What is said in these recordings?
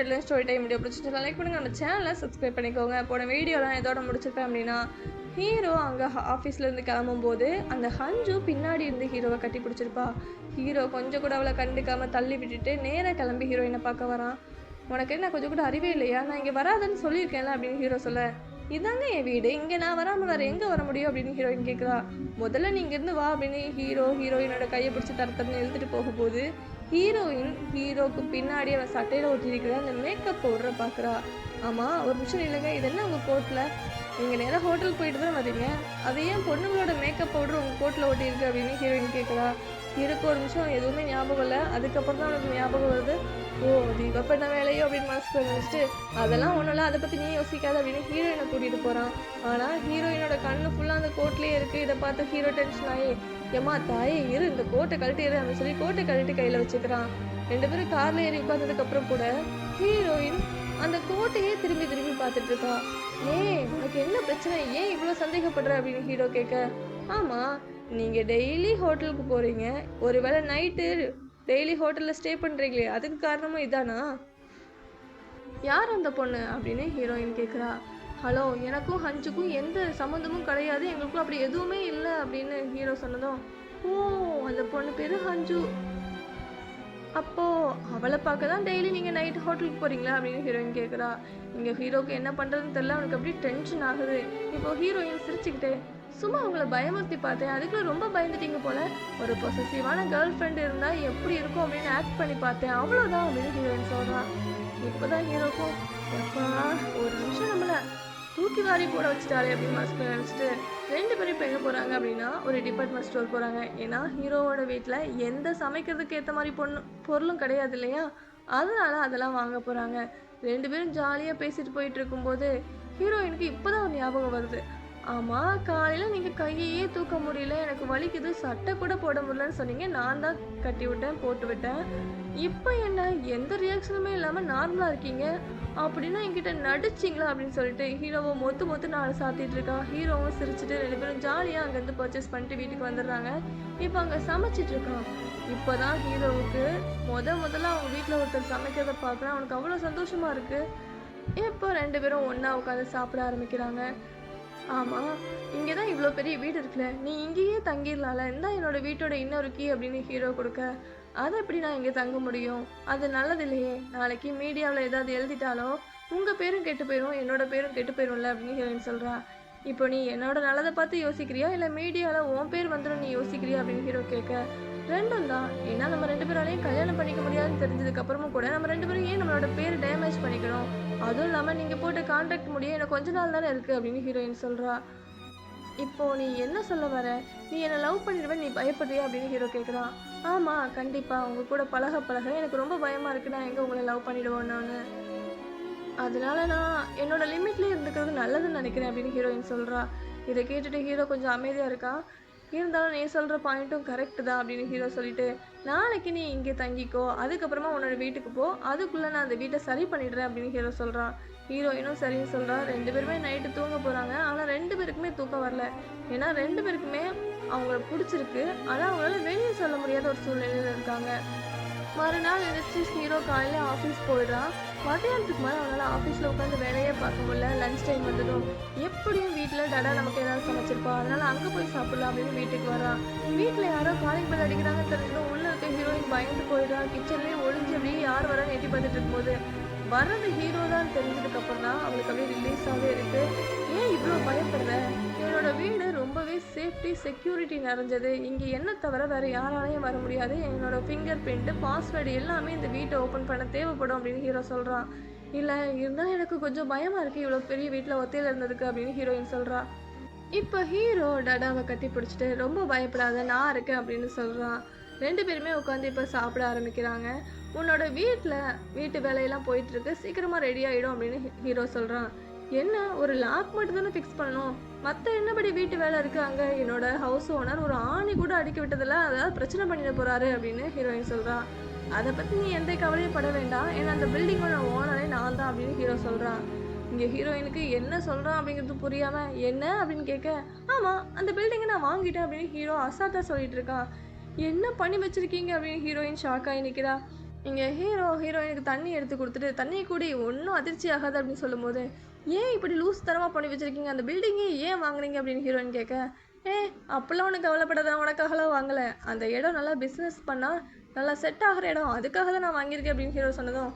Red line story time video பிடிச்சிட்டு like பண்ணுங்கள் நம்ம சேனலை சப்ஸ்கிரைப் பண்ணிக்கோங்க. போன வீடியோலாம் இதோட முடிச்சிருக்கேன் அப்படின்னா ஹீரோ அங்கே ஆஃபீஸ்லேருந்து கிளம்பும்போது அந்த ஹஞ்சு பின்னாடி இருந்து ஹீரோவை கட்டி பிடிச்சிருப்பா. ஹீரோ கொஞ்சம் கூட அவளை கண்டுக்காமல் தள்ளி விட்டுட்டு நேராக கிளம்பி ஹீரோயினை பார்க்க வரான். உனக்கு என்ன கொஞ்சம் கூட அறிவே இல்லையா? நான் இங்கே வராதுன்னு சொல்லியிருக்கேன்ல அப்படின்னு ஹீரோ சொல்ல இதாங்க என் வீடு. இங்கே நான் வராமல் வேறு எங்கே வர முடியும்? அப்படின்னு ஹீரோயின் கேட்குறா முதல்ல நீங்கள் இருந்து வா அப்படின்னு ஹீரோ ஹீரோயினோட கையை பிடிச்சி தரத்தரன்னு இழுத்துட்டு போகும்போது ஹீரோயின் ஹீரோக்கு பின்னாடி அவன் சட்டையில் ஒட்டியிருக்கிற அந்த மேக்கப் பவுடரை பார்க்குறா ஆமாம் ஒரு நிமிஷம் இல்லைங்க இது என்ன உங்கள் கோட்டில் நீங்கள் நேராக ஹோட்டலுக்கு போயிட்டு தான் வரீங்க அது ஏன் பொண்ணுங்களோட மேக்கப் பவுடர் உங்கள் கோட்டில் ஒட்டியிருக்கு அப்படின்னு ஹீரோயின் கேட்குறா இருக்க ஒரு நிமிஷம் எதுவுமே ஞாபகம் இல்லை. அதுக்கப்புறம் தான் எனக்கு ஞாபகம் வருது? ஓ அது இவ பண்ண வேலையோ அப்படின்னு மனசுக்கு நினச்சிட்டு அதெல்லாம் ஒன்றும் இல்லை அதை பற்றி நீ யோசிக்காத அப்படின்னு ஹீரோயினை கூட்டிகிட்டு போகிறான் ஆனால் ஹீரோயினோட கண்ணு ஃபுல்லாக அந்த கோட்லேயே இருக்குது இதை பார்த்து ஹீரோ டென்ஷன் ஆகி ஏம்மா தாயே இரு இந்த கோட்டை கழட்டி இரு அப்படின்னு சொல்லி கோட்டை கழட்டி கையில் வச்சுக்கிறான். ரெண்டு பேரும் காரில் ஏறி உட்காந்ததுக்கப்புறம் கூட ஹீரோயின் அந்த கோட்டையே திரும்பி திரும்பி பார்த்துட்டு இருக்கா. ஏன் உனக்கு என்ன பிரச்சனை? ஏன் இவ்வளோ சந்தேகப்படுற? அப்படின்னு ஹீரோ கேட்க ஆமாம் நீங்கள் டெய்லி ஹோட்டலுக்கு போகிறீங்க ஒருவேளை நைட்டு டெய்லி ஹோட்டலில் ஸ்டே பண்ணுறீங்களே அதுக்கு காரணமும் இதானா? யார் அந்த பொண்ணு? அப்படின்னு ஹீரோயின் கேட்குறா ஹலோ எனக்கும் ஹஞ்சுக்கும் எந்த சம்மந்தமும் கிடையாது. எங்களுக்கும் அப்படி எதுவுமே இல்லை அப்படின்னு ஹீரோ சொன்னதும் ஓ அந்த பொண்ணு பேர் ஹஞ்சு. அப்போது அவளை பார்க்க தான் டெய்லி நீங்கள் நைட் ஹோட்டலுக்கு போகிறீங்களா அப்படின்னு ஹீரோயின் கேட்குறா இங்கே ஹீரோக்கு என்ன பண்ணுறதுன்னு தெரில அவனுக்கு அப்படியே டென்ஷன் ஆகுது. இப்போ ஹீரோயின் சிரிச்சுக்கிட்டே சும்மா அவங்கள பயமுறுத்தி பார்த்தேன். அதுக்குள்ள ரொம்ப பயந்துட்டீங்க போல. ஒரு பொசசிவான கேர்ள் ஃப்ரெண்ட் இருந்தால் எப்படி இருக்கும் அப்படின்னு ஆக்ட் பண்ணி பார்த்தேன். அவ்வளோதான் அப்படின்னு ஹீரோயின் சொல்கிறான் இப்போதான் ஹீரோக்கும் எப்பா ஒரு நிமிஷம் நம்மள தூக்கி வாரி போட வச்சுட்டாரு அப்படின்னு மனசுல நினச்சிட்டு ரெண்டு பேரும் இப்போ எங்கே போகிறாங்க அப்படின்னா ஒரு டிபார்ட்மெண்ட் ஸ்டோர் போகிறாங்க ஏன்னா ஹீரோவோட வீட்டில் எந்த சமைக்கிறதுக்கு ஏற்ற மாதிரி பொண்ணு பொருளும் கிடையாது இல்லையா? அதனால அதெல்லாம் வாங்க போகிறாங்க ரெண்டு பேரும் ஜாலியாக பேசிட்டு போயிட்டு இருக்கும்போது ஹீரோயினுக்கு இப்போதான் ஒரு ஞாபகம் வருது. ஆமாம் காலையில் நீங்கள் கையையே தூக்க முடியல. எனக்கு வலிக்குது. சட்டை கூட போட முடியலன்னு சொன்னீங்க. நான் தான் கட்டி விட்டேன் போட்டு விட்டேன். இப்போ என்ன? எந்த ரியாக்ஷனுமே இல்லாமல் நார்மலாக இருக்கீங்க. அப்படின்னா என்கிட்ட நடிச்சிங்களா? அப்படின்னு சொல்லிட்டு ஹீரோவை மொத்து மொத்து நாலு சாத்திட்டு இருக்கா. ஹீரோவும் சிரிச்சுட்டு ரெண்டு பேரும் ஜாலியாக அங்கேருந்து பர்ச்சேஸ் பண்ணிட்டு வீட்டுக்கு வந்துடுறாங்க. இப்போ அங்கே சமைச்சிட்டு இருக்கான். இப்போதான் ஹீரோவுக்கு முத முதல்ல அவங்க வீட்டில் ஒருத்தர் சமைக்கிறத பார்க்குறேன். அவனுக்கு அவ்வளோ சந்தோஷமா இருக்கு. இப்போ ரெண்டு பேரும் ஒன்றா உட்காந்து சாப்பிட ஆரம்பிக்கிறாங்க. ஆமாம் இங்கே தான் இவ்வளோ பெரிய வீடு இருக்குல்ல? நீ இங்கேயே தங்கிடலாம்ல. இந்தா என்னோட வீட்டோட இன்னொரு கீ அப்படின்னு ஹீரோ கொடுக்க. அதை எப்படி நான் இங்கே தங்க முடியும்? அது நல்லது இல்லையே. நாளைக்கு மீடியாவில் ஏதாவது எழுதிட்டாலும் உங்கள் பேரும் கெட்டு போயிடும் என்னோட பேரும் கெட்டு போயிடும்ல அப்படின்னு ஹீரோயின் சொல்கிறா இப்போ நீ என்னோட நல்லதை பார்த்து யோசிக்கிறியா? இல்லை மீடியாவில் உன் பேர் வந்துடும் நீ யோசிக்கிறியா அப்படின்னு ஹீரோ கேட்க. ரெண்டும் தான். ஏன்னா நம்ம ரெண்டு பேராலையும் கல்யாணம் பண்ணிக்க முடியாதுன்னு தெரிஞ்சதுக்கு அப்புறமும் கூட நம்ம ரெண்டு பேரும் ஏன் நம்மளோட பேர் டேமேஜ் பண்ணிக்கணும் அதுவும் இல்லாமல் நீங்கள் போட்ட கான்டாக்ட் முடிய எனக்கு கொஞ்ச நாள் தானே இருக்குது அப்படின்னு ஹீரோயின் சொல்கிறா இப்போ நீ என்ன சொல்ல வர? நீ என்னை லவ் பண்ணிடுவேன் நீ பயப்படுறியா அப்படின்னு ஹீரோ கேட்குறான் ஆமாம் கண்டிப்பாக உங்கள் கூட பழக பழக எனக்கு ரொம்ப பயமாக இருக்கு. நான் எங்கே உங்களை லவ் பண்ணிடுவோம் நான்? அதனால நான் என்னோட லிமிட்லேயே இருந்துக்கிறது நல்லதுன்னு நினைக்கிறேன் அப்படின்னு ஹீரோயின் சொல்கிறா இதை கேட்டுட்டு ஹீரோ கொஞ்சம் அமைதியாக இருக்கான் இருந்தாலும் நீ சொல்கிற பாயிண்ட்டும் கரெக்டு தான் அப்படின்னு ஹீரோ சொல்லிட்டு நாளைக்கு நீ இங்கே தங்கிக்கோ அதுக்கப்புறமா உன்னோட வீட்டுக்கு போ அதுக்குள்ளே நான் அந்த வீட்டை சரி பண்ணிடுறேன் அப்படின்னு ஹீரோ சொல்கிறான் ஹீரோயினும் சரின்னு சொல்கிறா ரெண்டு பேருமே நைட்டு தூங்க போகிறாங்க ஆனால் ரெண்டு பேருக்குமே தூக்கம் வரல. ஏன்னா ரெண்டு பேருக்குமே அவங்கள பிடிச்சிருக்கு. ஆனால் அவங்களால வெளியே சொல்ல முடியாத ஒரு சூழ்நிலையில் இருக்காங்க. மறுநாள் எழுந்திரிச்சு ஹீரோ காலையில் ஆஃபீஸ் போயிடுறான். மத்தியானத்துக்கு மேலே அவனால் ஆஃபீஸில் உட்காந்து வேலையே பார்க்க முடியல. லஞ்ச் டைம் வந்துடும் எப்படியும் வீட்டில் டடா நமக்கு ஏதாவது சமைச்சிருப்பா. அதனால் அங்கே போய் சாப்பிடலாம் அப்படின்னு வீட்டுக்கு வரான் வீட்டில் யாரோ காலிங் பெல் அடிக்கிறாங்க தெரிஞ்சதும் உள்ளே இருக்க ஹீரோயின் பயந்து போயிடுறான் கிச்சன்லேயே ஒளிஞ்சு அப்படியே யார் வரான்னு எட்டி பார்த்துட்டு இருக்கும்போது வர்றது ஹீரோ தான் தெரிஞ்சதுக்கப்புறம் தான் அவளுக்கு அப்படியே ரிலீஸாகவே இருக்குது ஏன் இவ்வளோ பயப்படுற? சேஃப்டி செக்யூரிட்டி நிறைஞ்சது. இங்கே என்ன தவிர வேறு யாராலையும் வர முடியாது. என்னோடய ஃபிங்கர் பிரிண்ட் பாஸ்வேர்டு எல்லாமே இந்த வீட்டை ஓப்பன் பண்ண தேவைப்படும் அப்படின்னு ஹீரோ சொல்கிறான் இல்லை இருந்தாலும் எனக்கு கொஞ்சம் பயமாக இருக்குது இவ்வளோ பெரிய வீட்டில் ஒத்தையில் இருந்ததுக்கு அப்படின்னு ஹீரோயின் சொல்கிறா இப்போ ஹீரோ டடாவை கட்டி பிடிச்சிட்டு ரொம்ப பயப்படாத நான் இருக்கேன் அப்படின்னு சொல்கிறான் ரெண்டு பேருமே உட்காந்து இப்போ சாப்பிட ஆரம்பிக்கிறாங்க. உன்னோட வீட்டில் வீட்டு வேலையெல்லாம் போயிட்டுருக்கு சீக்கிரமாக ரெடி ஆகிடும் அப்படின்னு ஹீரோ சொல்கிறான் என்ன ஒரு லாக் மட்டும் தானே ஃபிக்ஸ் பண்ணணும்? மற்ற என்னபடி வீட்டு வேலை இருக்குது அங்கே என்னோட ஹவுஸ் ஓனர் ஒரு ஆணி கூட அடிக்க விட்டதில்ல. அதாவது பிரச்சனை பண்ணிட போகிறாரு அப்படின்னு ஹீரோயின் சொல்கிறான் அதை பற்றி நீ எந்த கவலையும் பட வேண்டாம். ஏன்னா அந்த பில்டிங்கோட ஓனரே நான் தான் அப்படின்னு ஹீரோ சொல்கிறான் இங்கே ஹீரோயினுக்கு என்ன சொல்கிறான் அப்படிங்கிறது புரியாமல் என்ன? அப்படின்னு கேட்க ஆமாம் அந்த பில்டிங்கை நான் வாங்கிட்டேன் அப்படின்னு ஹீரோ அசால்ட்டாக சொல்லிட்டு இருக்கான் என்ன பண்ணி வச்சுருக்கீங்க? அப்படின்னு ஹீரோயின் ஷாக்காகி நிற்கிறா இங்கே ஹீரோ ஹீரோயினுக்கு தண்ணி எடுத்து கொடுத்துட்டு தண்ணி கூடி ஒன்றும் அதிர்ச்சி ஆகாது அப்படின்னு சொல்லும்போது ஏன் இப்படி லூஸ் தரமாக பண்ணி வச்சுருக்கீங்க? அந்த பில்டிங்கே ஏன் வாங்குனீங்க அப்படின்னு ஹீரோயின் கேட்க ஏ அப்போல்லாம் உனக்கு கவலைப்படாத உனக்காகலாம் வாங்கலை. அந்த இடம் நல்லா பிஸ்னஸ் பண்ணால் நல்லா செட் ஆகிற இடம். அதுக்காக தான் நான் வாங்கியிருக்கேன் அப்படின்னு ஹீரோ சொன்னதும்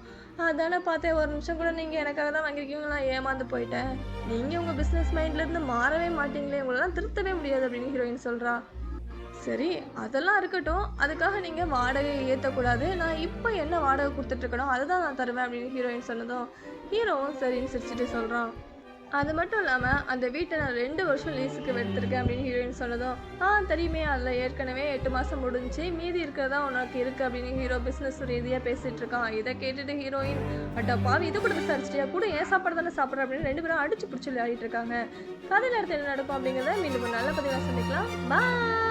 அதானே பார்த்தேன். ஒரு நிமிஷம் கூட நீங்கள் எனக்காக தான் வாங்கியிருக்கீங்களா நான் ஏமாந்து போயிட்டேன். நீங்கள் உங்கள் பிஸ்னஸ் மைண்ட்லேருந்து மாறவே மாட்டீங்களே. உங்களெல்லாம் திருத்தவே முடியாது அப்படின்னு ஹீரோயின் சொல்கிறா சரி அதெல்லாம் இருக்கட்டும். அதுக்காக நீங்கள் வாடகையை ஏற்றக்கூடாது நான் இப்போ என்ன வாடகை கொடுத்துட்ருக்கணும் அதை தான் நான் தருவேன் அப்படின்னு ஹீரோயின் சொன்னதும் ஹீரோவும் சரின்னு சிரிச்சுட்டு சொல்கிறான் அது மட்டும் இல்லாமல் அந்த வீட்டை நான் ரெண்டு வருஷம் லீஸுக்கு எடுத்திருக்கேன் அப்படின்னு ஹீரோயின் சொன்னதும் ஆ தெரியுமே அதில் ஏற்கனவே எட்டு மாதம் முடிஞ்சு மீதி இருக்கிறதா உனக்கு இருக்குது அப்படின்னு ஹீரோ பிஸ்னஸ் ரீதியாக பேசிகிட்டு இருக்கான். இதை கேட்டுட்டு ஹீரோயின் அட்டா பாவி இது கூட விசாரிச்சிட்டியா? கூட ஏன் சாப்பாடு தானே சாப்பிட்ற? அப்படின்னு ரெண்டு பேரும் அடிச்சு பிடிச்சி விளையாடிட்டு இருக்காங்க. கதையில் அடுத்து என்ன நடக்கும் அப்படிங்கிறத மீண்டும் நல்ல பதிவாக சந்திக்கலாம். பாய்